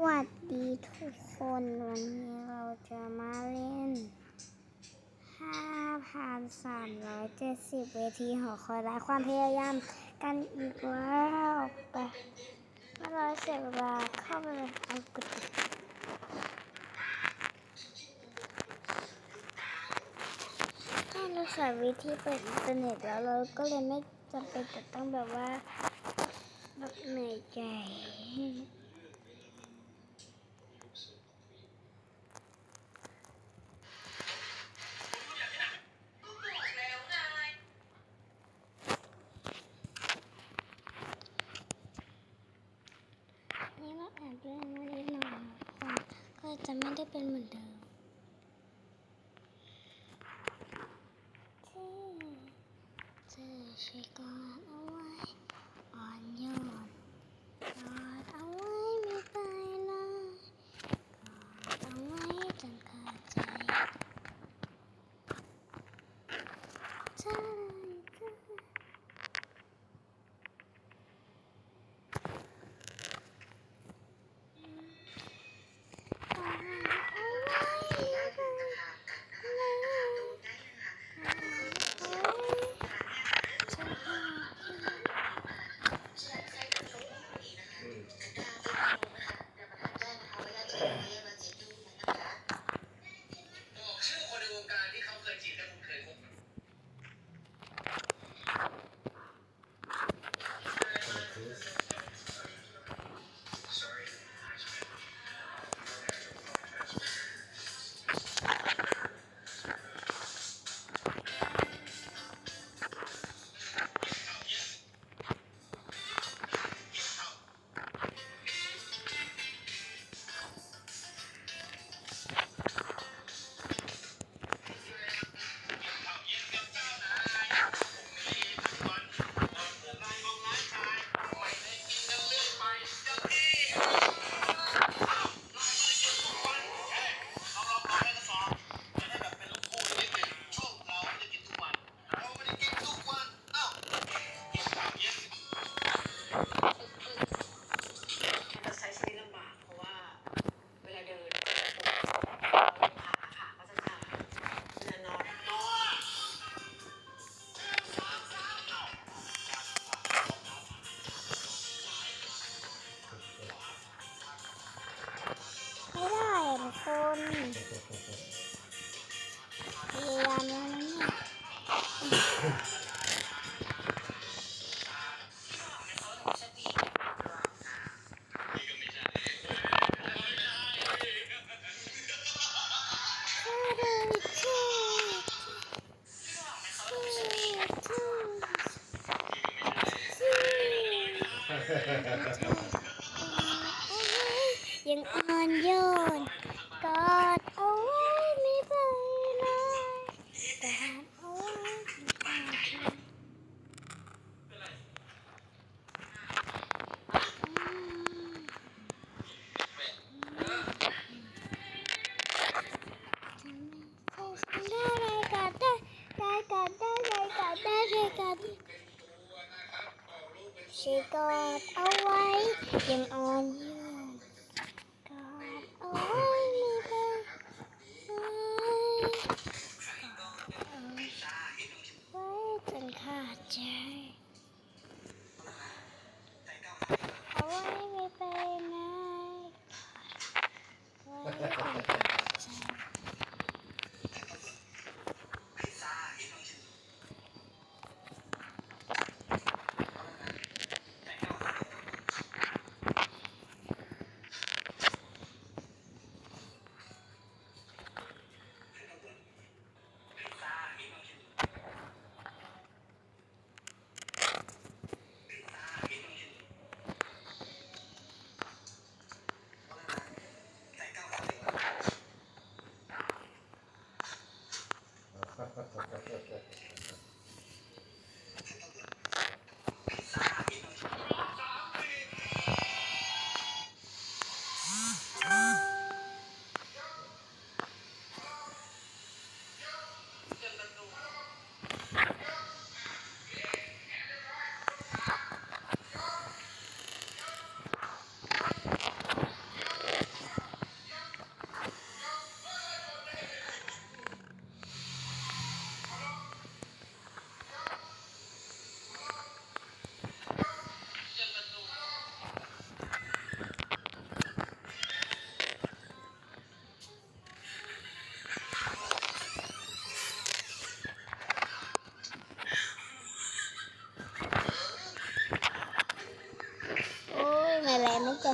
สวัสดีทุกคนวันนี้เราจะมาเล่น 5,370 เวทีหอคอยและความพยายามกันอีกแล้วไปมาเราเสร็จแล้วเข้าไปเลยเอากดถ้าเราใส่วิธีเปิดอินเทอร์เน็ตแล้วเราก็เลยไม่จำเป็นจะต้องแบบว่าแบบเหนื่อยใจ Sữa.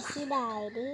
ดสีดายดิ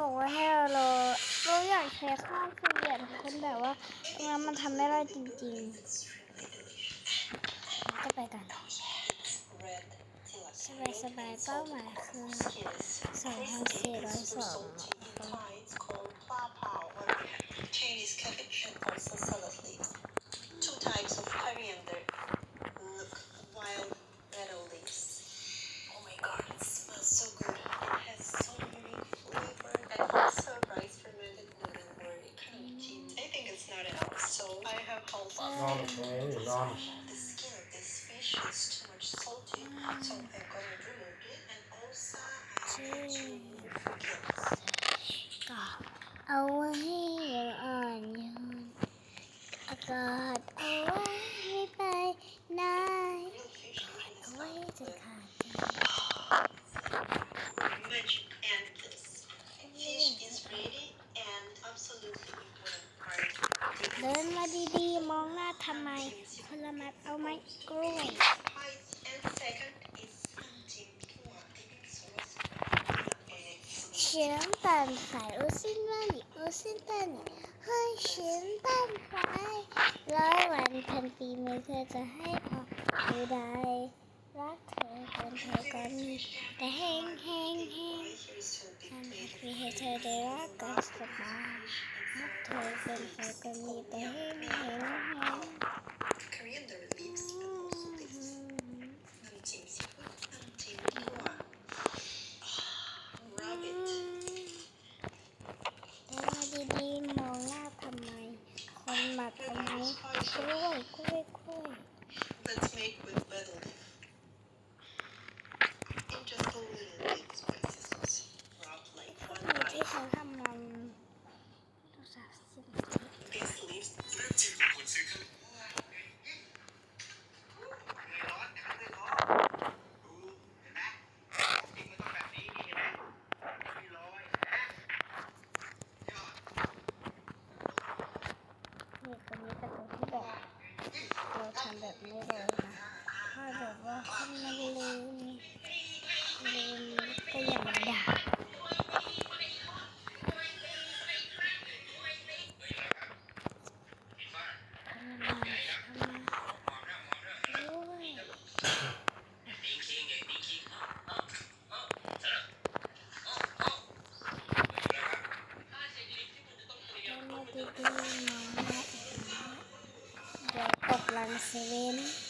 บอกว่าให้เราเราอยากใช้ข้าวคือเหยียดขอคนแบบว่าตรงนั้นมันทำไม่ได้จริงๆก็ไปกันสบายสบายเป้าหมายคือสองพันสี่ร้อยสอง 咸蛋白，我现在你，我现在你喝咸蛋白，ร้อยวันพันปีไม่เคยจะให้ออกไม่ได้รักเธอคนเธอก็มีแต่แหงแหงแหงทำให้พี่ให้เธอได้รักกันสบายรักเธอคนเธอก็มีแต่แหงแหง pang 7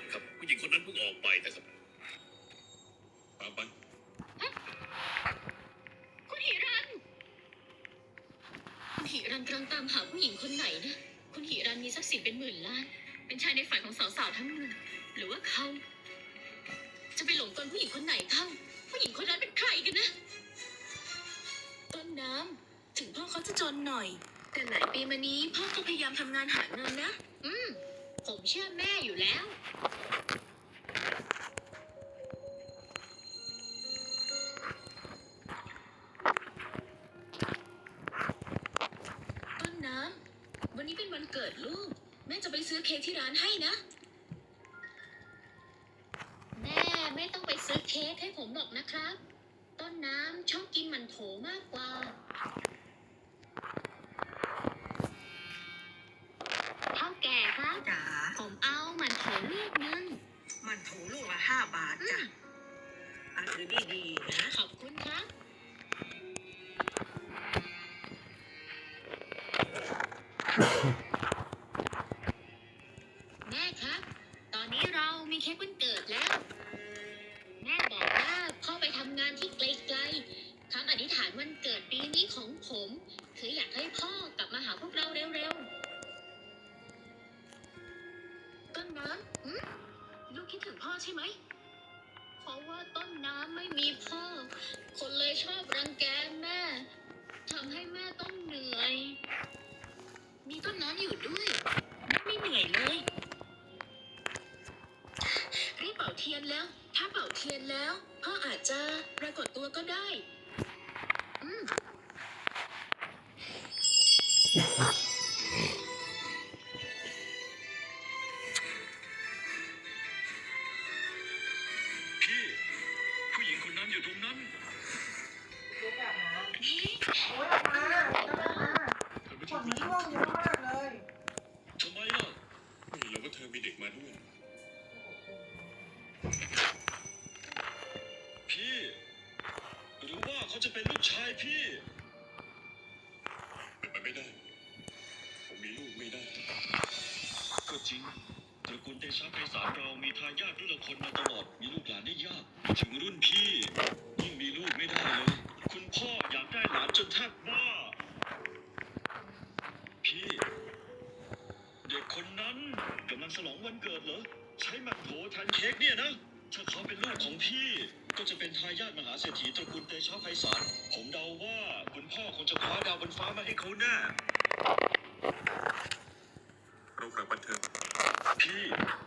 แล้วคุณธิรันครับ ผู้หญิงคนนั้นเพิ่งออกไปนะครับตามไปคุณหิรัน คุณหิรันกำลังตามหาผู้หญิงคนไหนนะ คุณหิรันมีทรัพย์สินเป็นหมื่นล้าน เป็นชายในฝันของสาวๆทั้งเมืองหรือว่าเขา จะไปหลงกลผู้หญิงคนไหนเข้า ผู้หญิงคนนั้นเป็นใครกันนะ ต้นน้ำถึงพ่อเขาจะจนหน่อย แต่หลายปีมานี้พ่อก็พยายามทำงานหาเงินนะอืมผม เชื่อแม่อยู่แล้ว ต้นน้ำ วันนี้เป็นวันเกิดลูก แม่จะไปซื้อเค้กที่ร้านให้นะ แม่ไม่ต้องไปซื้อเค้กให้ผมหรอกนะครับ ต้นน้ำชอบกินหมันโถมากกว่า ห้าบาทอืจ้ะอันนี้ดีๆนะ ขอบคุณครับ แล้ว ถ้าเป่าเทียนแล้วพ่ออาจจะปรากฏตัวก็ได้ มีทายาทรุ่นละคนมาตลอดมีลูกหลานได้ยาก ถึงรุ่นพี่ยิ่งมีลูกไม่ได้เลย คุณพ่ออยากได้หลานจนแทบบ้า พี่ เด็กคนนั้นกำลังฉลองวันเกิดเหรอ ใช้หมันโถแทนเค้กเนี่ยนะ ถ้าเขาเป็นลูกของพี่ ก็จะเป็นทายาทมหาเศรษฐีตระกูลเตชะไพศาล ผมเดาว่าคุณพ่อคงจะคว้าดาวบนฟ้ามาให้เขาแน่เรากลับบันเทิงพี่ผู้หญิง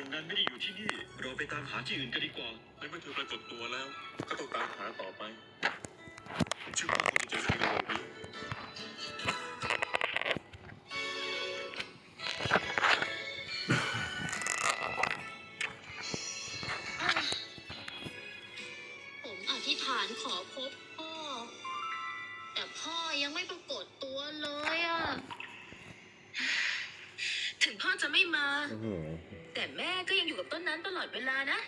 คนนั้นไม่ได้อยู่ที่นี่ เราไปตามหาที่อื่นกันดีกว่าในเมื่อเธอปรากฏตัวแล้ว ก็ต้องตามหาต่อไปผมเชื่อว่าคุณจะเจอในโลกนี้ ผมอธิษฐานขอพบพ่อ แต่พ่อยังไม่ปรากฏตัวเลยอะ ถึงพ่อจะไม่มา แต่แม่ก็ยังอยู่กับต้นนั้นตลอดเวลานะ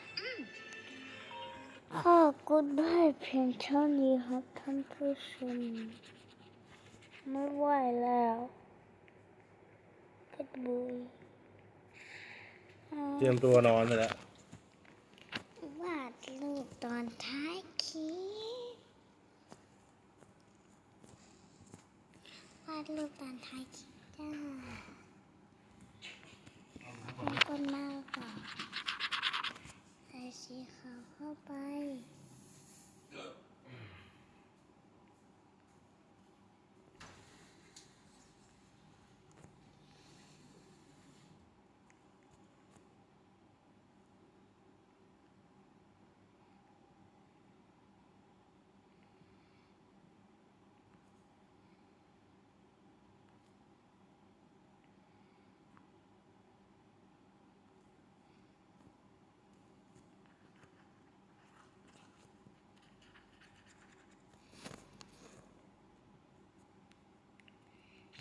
ขอบคุณได้เพียงเท่านี้ครับท่านผู้ชมไม่ไหวแล้วเพชรบุยเอาเตรียมตัวนอนไปแล้ว วาดรูปตอนท้ายคลิปวาดรูปตอนท้ายคลิปจ้า เป็นมากค่ะใส่สีขาวเข้าไป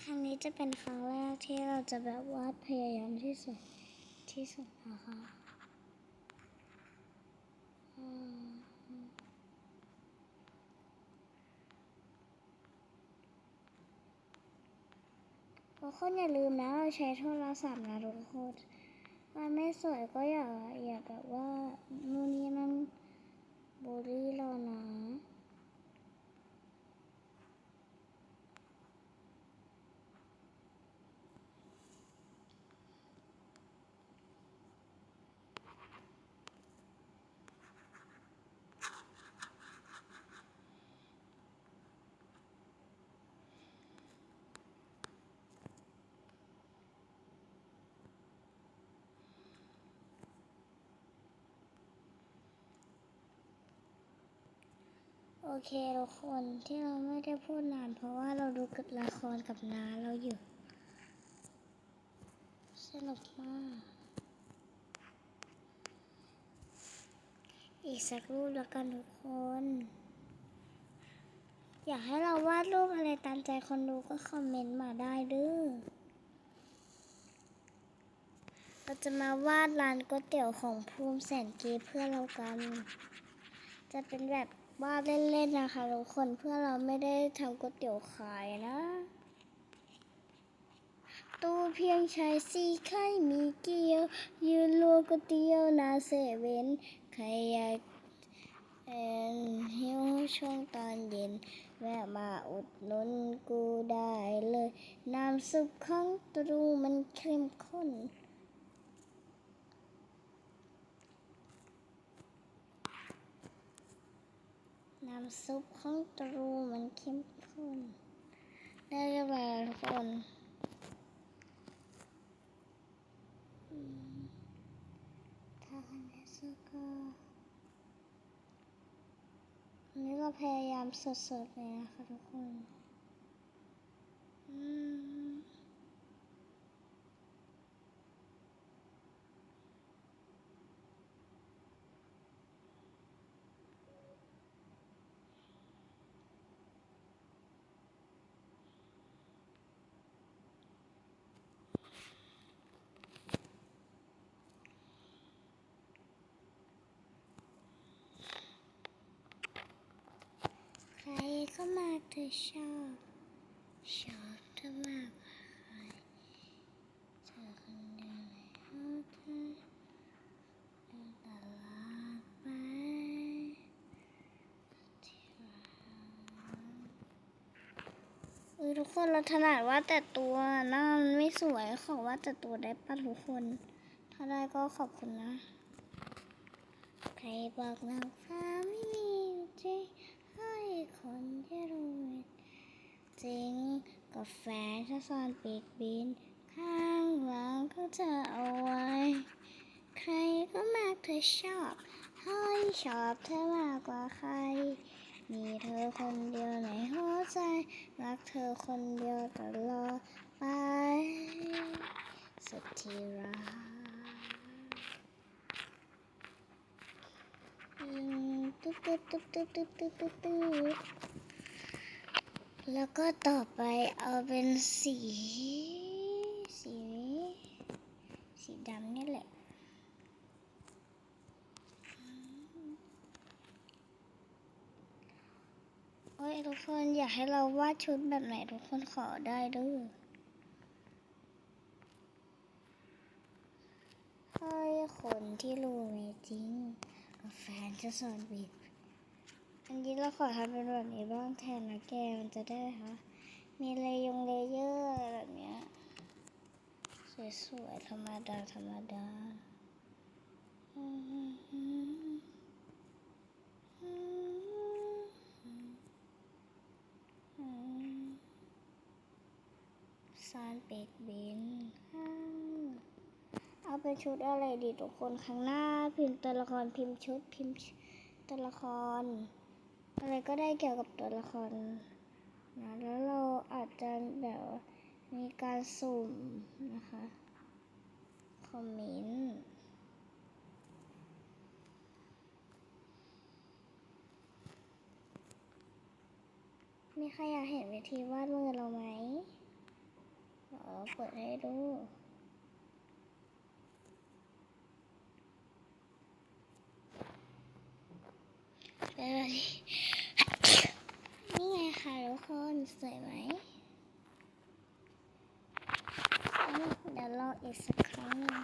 รั้งนี้จะเป็นครั้งแรกที่เราจะแบบว่าพยายามที่สุดที่สุดนะคะอืมทุกคนอย่าลืมนะเราใช้โทรศัพท์นะทุกคนมันไม่สวยก็อย่าอย่าแบบว่านู่นนี่นั่นบูลลี่เรานะ โอเคทุกคนที่เราไม่ได้พูดนาน เพราะว่าเราดูละครกับน้าเราอยู่สนุกมาก อีกสักรูปแล้วกันทุกคน อยากให้เราวาดรูปอะไรตามใจคนดูก็คอมเมนต์มาได้เด้อเราจะมาวาดร้านก๋วยเตี๋ยวของภูมิแสนกีเพื่อเรากัน จะเป็นแบบ วาดเล่นๆนะคะทุกคนเพื่อเราไม่ได้ทำก๋วยเตี๋ยวขายนะ ตู้เพียงใช้สีไข่มีเกี๊ยว ยืนรัวก๋วยเตี๋ยวนาเซเว่นใครอยากเอ็นหิวช่วงตอนเย็น แวะมาอุดหนุนกูได้เลย น้ำซุปของตรูมันเข้มข้น น้ำซุปของตรูมันเข้มข้น ได้เรียบร้อยแล้วทุกคนถ้าคันเดสก็อันนี้เราพยายามสดๆเลยนะคะทุกคน อืมใคร ก็มากเธอชอบชอบเธอมากใครเธอคนเดียวในหัวใจเป็นตลอดไปที่รัเออทุกคนเราถนัดว่าแต่ตัวหน้ามันไม่สวยขอว่าแต่ตัวได้ปะทุกคน ถ้าได้ก็ขอบคุณนะ ใครบอกนางฟ้าไม่มีจริง จิงกาแฟชาซอนปีกบิน ข้างหลังก็เธอเอาไว้ ใครก็มากเธอชอบให้ชอบเธอมากกว่าใคร มีเธอคนเดียวในหัวใจ รักเธอคนเดียวตลอดไป สุดที่รักตุ๊บตุ๊บตุ๊บตุ๊บตุ๊บตุ๊บตุ๊บ แล้วก็ต่อไปเอาเป็นสี สี สีดำนี่แหละ โอ้ยทุกคนอยากให้เราวาดชุดแบบไหนทุกคนขอได้ด้วยให้คนที่รู้ไม่จริงกับแฟนจะสอนบิด อันนี้เราขอทำเป็นแบบนี้บ้างแทนนะแกมันจะได้คะมีเลยงเลเยอร์อะไรแบบเนี้ยสวยๆธรรมดาธรรมดาอืมอืมอืมอืมอืมซานเป็กบินเอาเป็นชุดอะไรดีทุกคนข้างหน้า พิมพ์ตัวละครพิมพ์ชุดพิมพ์ตัวละคร อะไรก็ได้เกี่ยวกับตัวละครนะแล้วเราอาจจะแบบมีการสุ่มนะคะคอมเมนต์มีใครอยากเห็นวิธีวาดมือเราไหมเดี๋ยวเราเปิดให้ดู เดี๋ยวดิ นี่ไงค่ะทุกคนสวยไหมเดี๋ยวลองอีกสักครั้งหนึ่ง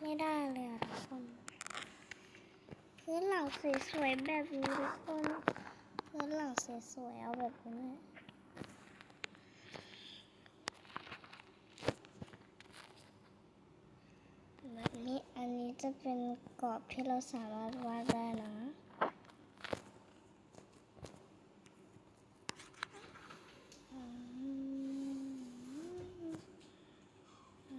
ไม่ได้เลยอะ พื้นหลังสวยๆแบบนี้ทุกคนพื้นหลังสวยๆเอาแบบนี้แบบนี้อันนี้จะเป็นกรอบที่เราสามารถวาดได้นะอืมอ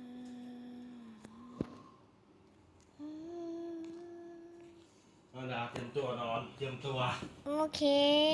ื ม